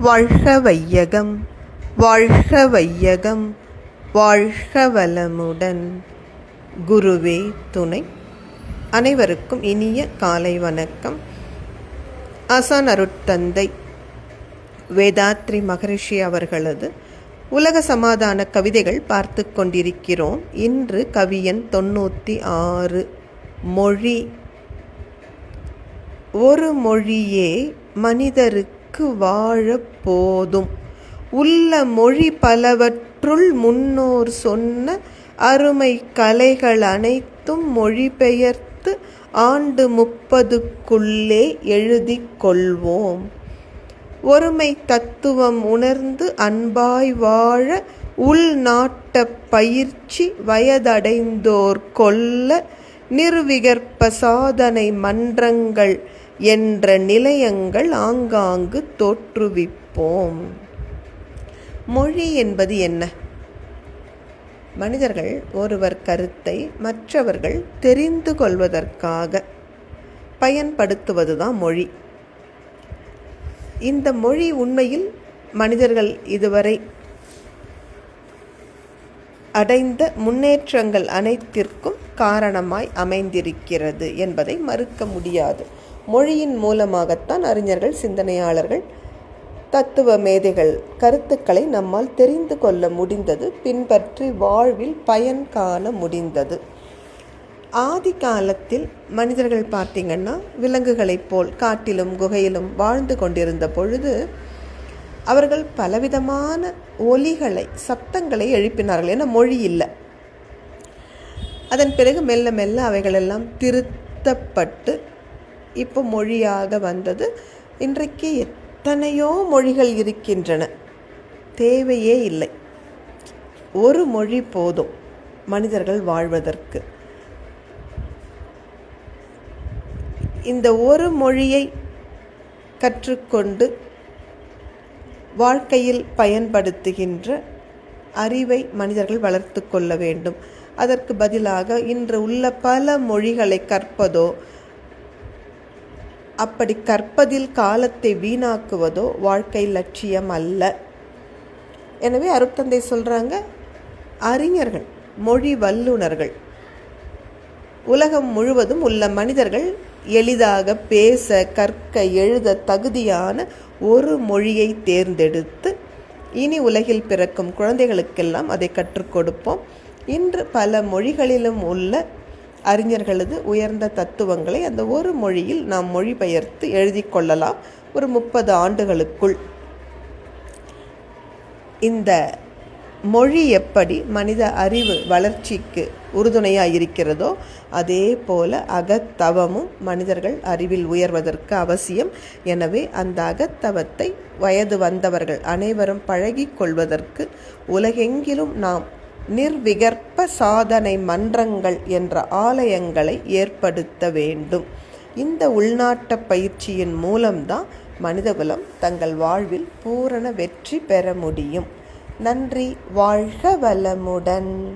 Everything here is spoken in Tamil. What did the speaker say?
வாழ்க வையகம் வாழ்க வையகம் வாழ்க வளமுடன் குருவே துணை. அனைவருக்கும் இனிய காலை வணக்கம். அசான் அருட்தந்தை வேதாத்ரி மகரிஷி அவர்களது உலக சமாதான கவிதைகள் பார்த்து கொண்டிருக்கிறோம். இன்று கவியன் தொண்ணூற்றி ஆறு மொழி. ஒரு மொழியே மனிதருக்கு வாழ போதும். உள்ள மொழி பலவற்றுள் முன்னோர் சொன்ன அருமை கலைகள் அனைத்தும் மொழிபெயர்த்து ஆண்டு முப்பதுக்குள்ளே எழுதி கொள்வோம். ஒருமை தத்துவம் உணர்ந்து அன்பாய் வாழ உள்நாட்ட பயிற்சி வயதடைந்தோர் கொல்ல நிர்விகற்ப சாதனை மன்றங்கள் என்ற நிலையங்கள் ஆங்காங்கு தோற்றுவிப்போம். மொழி என்பது என்ன? மனிதர்கள் ஒருவர் கருத்தை மற்றவர்கள் தெரிந்து கொள்வதற்காக பயன்படுத்துவதுதான் மொழி. இந்த மொழி உண்மையில் மனிதர்கள் இதுவரை அடைந்த முன்னேற்றங்கள் அனைத்திற்கும் காரணமாய் அமைந்திருக்கிறது என்பதை மறுக்க முடியாது. மொழியின் மூலமாகத்தான் அறிஞர்கள் சிந்தனையாளர்கள் தத்துவ மேதைகள் கருத்துக்களை நம்மால் தெரிந்து கொள்ள முடிந்தது பின்பற்றி வாழ்வில் பயன் காண முடிந்தது. ஆதி காலத்தில் மனிதர்கள் பார்த்திங்கன்னா விலங்குகளைப் போல் காட்டிலும் குகையிலும் வாழ்ந்து கொண்டிருந்த பொழுது அவர்கள் பலவிதமான ஒலிகளை சத்தங்களை எழுப்பினார்கள் ஏன்னா மொழி இல்லை. அதன் பிறகு மெல்ல மெல்ல அவைகளெல்லாம் திருத்தப்பட்டு இப்போ மொழியாக வந்தது. இன்றைக்கு எத்தனையோ மொழிகள் இருக்கின்றன. தேவையே இல்லை. ஒரு மொழி போதும் மனிதர்கள் வாழ்வதற்கு. இந்த ஒரு மொழியை கற்றுக்கொண்டு வாழ்க்கையில் பயன்படுத்துகின்ற அறிவை மனிதர்கள் வளர்த்து கொள்ள வேண்டும். அதற்கு பதிலாக இன்று உள்ள பல மொழிகளை கற்பதோ அப்படி கற்பதில் காலத்தை வீணாக்குவதோ வாழ்க்கை லட்சியம் அல்ல எனவே அருட்தந்தை சொல்கிறாங்க அறிஞர்கள் மொழி வல்லுநர்கள். உலகம் முழுவதும் உள்ள மனிதர்கள் எளிதாக பேச கற்க எழுத தகுதியான ஒரு மொழியை தேர்ந்தெடுத்து இனி உலகில் பிறக்கும் குழந்தைகளுக்கெல்லாம் அதை கற்றுக் கொடுப்போம். இன்று பல மொழிகளிலும் உள்ள அறிஞர்களது உயர்ந்த தத்துவங்களை அந்த ஒரு மொழியில் நாம் மொழிபெயர்த்து எழுதி கொள்ளலாம். ஒரு முப்பது ஆண்டுகளுக்குள். இந்த மொழி எப்படி மனித அறிவு வளர்ச்சிக்கு உறுதுணையாக இருக்கிறதோ அதே போல அகத்தவமும் மனிதர்கள் அறிவில் உயர்வதற்கு அவசியம். எனவே அந்த அகத்தவத்தை வயது வந்தவர்கள் அனைவரும் பழகி கொள்வதற்கு உலகெங்கிலும் நாம் நிர்விகற்ப சாதனை மன்றங்கள் என்ற ஆலயங்களை ஏற்படுத்த வேண்டும். இந்த உள்நாட்ட பயிற்சியின் மூலம்தான் மனிதகுலம் தங்கள் வாழ்வில் பூரண வெற்றி பெற முடியும். நன்றி வாழ்க வளமுடன்.